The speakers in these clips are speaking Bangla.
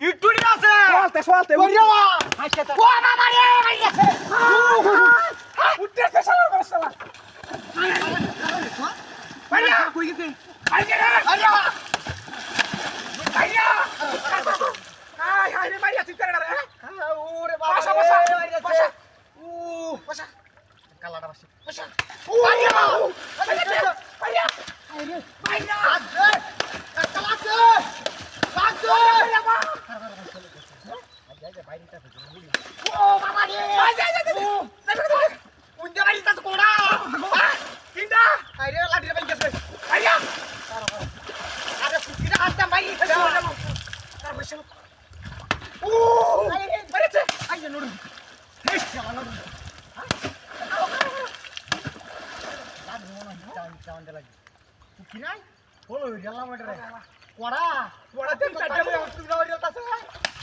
ইটুড়ি আছে। চলতে চলতে ওরে বাবা হাসতে ও বাবা রে মাইয়াছে উঠতেছে শালা বড় শালা মাইয়া কই গেছে? আইগে রে মাইয়া মাইয়া হাই হাই রে মাইয়া চিন্তা রে রে ওরে বাসা বাসা। বাসা। উ বাসা। কালাটা বাসি। বাসা। মাইয়া মাইয়া ngapain kita bikin ini? Oh, apa lagi? Masih, masih, masih. Kita sekolah. Lagi dapat jas. Ayo. Ada kita. Ada mau. Ntar besok. Uh. Mari cek. Ayo nurun. Hei, jangan nurun. Kira-kira, kalau dia lama dari, kuara, kuara dia tak jauh yang sudah dia tak sehat.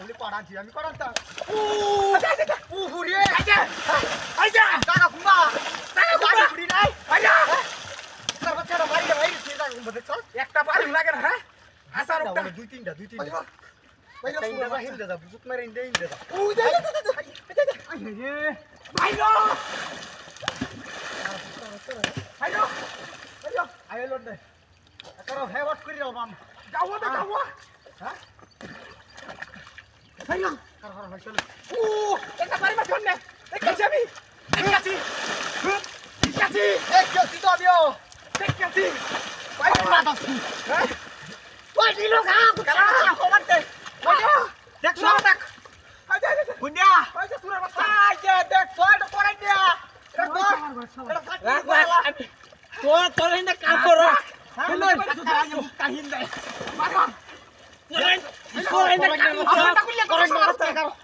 যা মাই করাছো তুমি পড়াছি আমি করাতা ও আচ্ছা আচ্ছা উ হুরে আচ্ছা আচ্ছা টাকা কুমা টাকা কুমা। গাড়ি ঘুরি নাই আইয়া তার বাচ্চাটা বাইরে বাইরে ছিল টাকা কুমা দেখছ একটা পারি লাগে না হ্যাঁ হাসার একটা দুই তিনটা দুই তিনটা আইয়া বাইরে ইন্দা যা হিন্দা যা বুঝুত মারে ইন্দা ইন্দা যা ও দে দে দে দে আই রে মাইয়া আইয়া আইয়া আই লোড দে করো হে ওয়াট করি দাও বাম গাওয়া দে হ্যাঁ আইয়া কর কর হইছিল ও একটা পারি মা ফোন নে দেখাচ্ছি আমি দেখাচ্ছি এক কেজি তো দিও দেখাচ্ছি ভাই মাথা সু হ্যাঁ ওই দিলো কাম কারা কমাতে মাইয়া দেখছ দেখ আচ্ছা আচ্ছা কুন্ডা আচ্ছা সুরা বাচ্চা আই যে দেখছ এটা করাই দিয়া তোর তোর হিন্দে কাম করো হ্যাঁ কাহিন দে করেন করেন করেন করেন